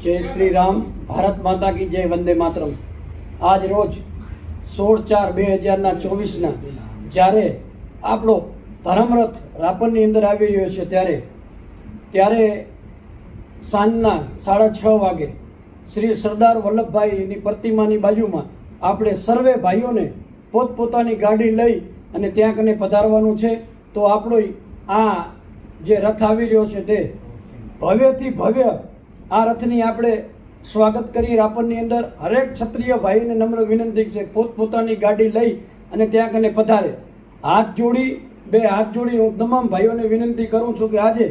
જય શ્રી રામ. ભારત માતા કી જય, વંદે માતરમ. આજ રોજ સોળ ચાર બે હજારના ચોવીસના જ્યારે આપણો ધર્મરથ રાપરની અંદર આવી રહ્યો છે ત્યારે ત્યારે સાંજના સાડા છ વાગે શ્રી સરદાર વલ્લભભાઈની પ્રતિમાની બાજુમાં આપણે સર્વે ભાઈઓને પોતપોતાની ગાડી લઈ અને ત્યાં કને પધારવાનું છે. તો આપણો આ જે રથ આવી રહ્યો છે તે ભવ્યથી ભવ્ય આ રથની આપણે સ્વાગત કરી રાપરની અંદર. હરેક ક્ષત્રિય ભાઈને નમ્ર વિનંતી છે પોતપોતાની ગાડી લઈ અને ત્યાં કને પધારે. હાથ જોડી, બે હાથ જોડી, હું તમામ ભાઈઓને વિનંતી કરું છું કે આજે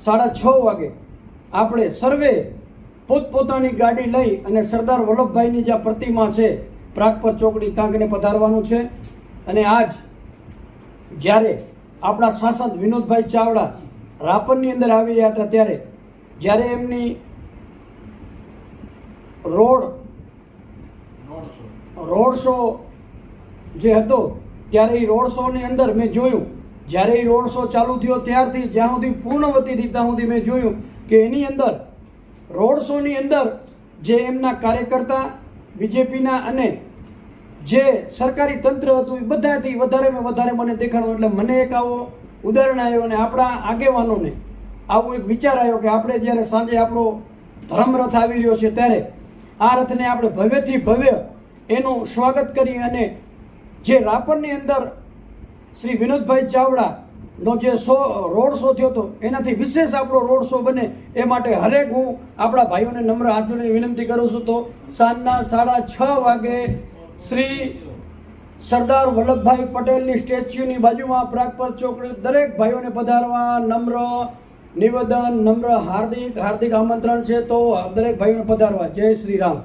સાડા છ વાગે આપણે સર્વે પોતપોતાની ગાડી લઈ અને સરદાર વલ્લભભાઈની જ્યાં પ્રતિમા છે પ્રાગપર ચોકડી ત્યાં કને પધારવાનું છે. અને આજ જ્યારે આપણા સાંસદ વિનોદભાઈ ચાવડા રાપરની અંદર આવી રહ્યા હતા ત્યારે જ્યારે એમની રોડ રોડ શો જે હતો, ત્યારે એ રોડ શોની અંદર મેં જોયું. જ્યારે એ રોડ શો ચાલુ થયો ત્યારથી, જ્યાં સુધી પૂર્ણવતી હતી ત્યાં સુધી મેં જોયું કે એની અંદર, રોડ શોની અંદર જે એમના કાર્યકર્તા, બીજેપીના અને જે સરકારી તંત્ર હતું એ બધાથી વધારેમાં વધારે મને દેખાડવું એટલે મને એક આવો ઉદાહરણ આવ્યો અને આપણા આગેવાનોને આવો એક વિચાર આવ્યો કે આપણે જ્યારે સાંજે આપણો ધર્મરથ આવી રહ્યો છે ત્યારે આ રથને આપણે ભવ્યથી ભવ્ય એનું સ્વાગત કરી અને જે રાપરની અંદર શ્રી વિનોદભાઈ ચાવડાનો જે શો, રોડ શો થયો હતો, એનાથી વિશેષ આપણો રોડ શો બને એ માટે હરેક હું આપણા ભાઈઓને નમ્ર હાથ વિનંતી કરું છું તો સાંજના સાડા છ વાગે શ્રી સરદાર વલ્લભભાઈ પટેલની સ્ટેચ્યુની બાજુમાં પ્રાગપર ચોકડી દરેક ભાઈઓને પધારવા નમ્ર નિવેદન નમ્ર હાર્દિક હાર્દિક આમંત્રણ છે. તો દરેક ભાઈઓને પધારવા. જય શ્રી રામ.